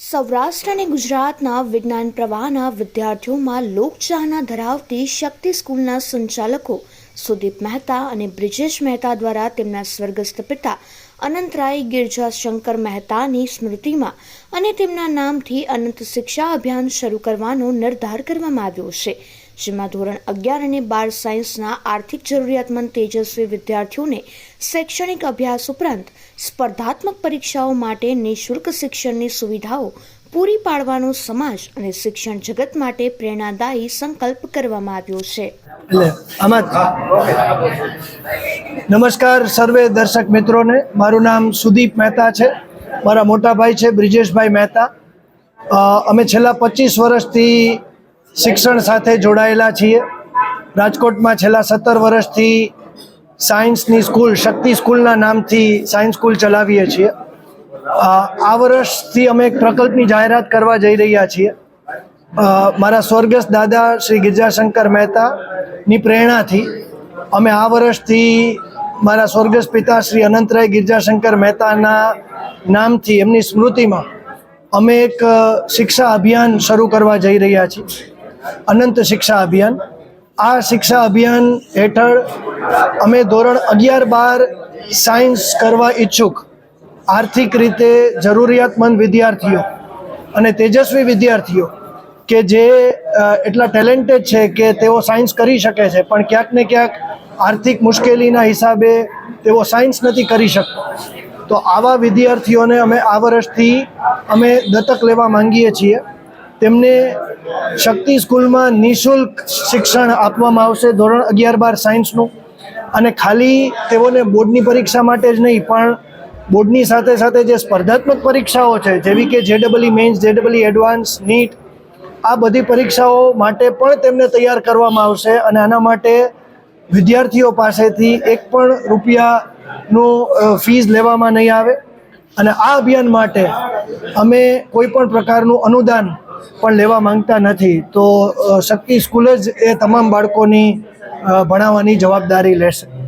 સૌરાષ્ટ્ર અને ગુજરાતના વિજ્ઞાન પ્રવાહના વિદ્યાર્થીઓમાં લોકચાહના ધરાવતી શક્તિ સ્કૂલના સંચાલકો સુદીપ મહેતા અને બ્રિજેશ મહેતા દ્વારા તેમના સ્વર્ગસ્થ પિતા અનંતરાય ગિરજાશંકર મહેતાની સ્મૃતિમાં અને તેમના નામથી અનંત શિક્ષા અભિયાન શરૂ કરવાનો નિર્ધાર કરવામાં આવ્યો છે. જેમાં ધોરણ અગિયાર અને બાર સાયન્સના આર્થિક જરૂરિયાતમંદ તેજસ્વી વિદ્યાર્થીઓને શૈક્ષણિક અભ્યાસ ઉપરાંત સ્પર્ધાત્મક પરીક્ષાઓ માટે નિઃશુલ્ક શિક્ષણની સુવિધાઓ પૂરી પાડવાનો સમાજ અને શિક્ષણ જગત માટે પ્રેરણાદાયી સંકલ્પ કરવામાં આવ્યો છે. નમસ્કાર સર્વે દર્શક મિત્રોને. મારું નામ સુદીપ મહેતા છે. મારા મોટા ભાઈ છે બ્રિજેશભાઈ મહેતા. અમે છેલ્લા પચીસ વર્ષથી શિક્ષણ સાથે જોડાયેલા છીએ. રાજકોટમાં છેલ્લા સત્તર વર્ષથી સાયન્સની સ્કૂલ, શક્તિ સ્કૂલના નામથી સાયન્સ સ્કૂલ ચલાવીએ છીએ. આ વર્ષથી અમે એક પ્રકલ્પની જાહેરાત કરવા જઈ રહ્યા છીએ. મારા સ્વર્ગસ્થ દાદા શ્રી ગિરજાશંકર મહેતાની પ્રેરણાથી અમે આ વર્ષથી મારા સ્વર્ગસ્થ પિતા શ્રી અનંતરાય ગિરજાશંકર મહેતાના નામથી, એમની સ્મૃતિમાં અમે એક શિક્ષા અભિયાન શરૂ કરવા જઈ રહ્યા છીએ. અનંત શિક્ષા અભિયાન. આ શિક્ષા અભિયાન હેઠળ અમે ધોરણ અગિયાર બાર સાયન્સ કરવા ઈચ્છુક. આર્થિક રીતે જરૂરિયાતમંદ વિદ્યાર્થીઓ અને તેજસ્વી વિદ્યાર્થીઓ કે જે એટલા ટેલેન્ટેડ છે કે તેઓ સાયન્સ કરી શકે છે, પણ ક્યાંક ને ક્યાંક આર્થિક મુશ્કેલીના હિસાબે તેઓ સાયન્સ નથી કરી શકતા. તો આવા વિદ્યાર્થીઓને અમે આ વર્ષથી અમે દત્તક લેવા માંગીએ છીએ. તેમને શક્તિ સ્કૂલમાં નિઃશુલ્ક શિક્ષણ આપવામાં આવશે. ધોરણ અગિયાર બાર સાયન્સનું. અને ખાલી તેઓને બોર્ડની પરીક્ષા માટે જ નહીં, પણ બોર્ડની સાથે સાથે જે સ્પર્ધાત્મક પરીક્ષાઓ છે, જેવી કે J double E mains J double E advanced, NEET, આ બધી પરીક્ષાઓ માટે પણ તેમને તૈયાર કરવામાં આવશે. અને આના માટે વિદ્યાર્થીઓ પાસેથી એક પણ રૂપિયાનું ફીસ લેવામાં નહીં આવે. અને આ અભિયાન માટે અમે કોઈ પણ પ્રકારનું અનુદાન પણ લેવા માંગતા નથી. તો શક્તિ સ્કૂલ જ એ તમામ બાળકોની ભણાવવાની જવાબદારી લેશે.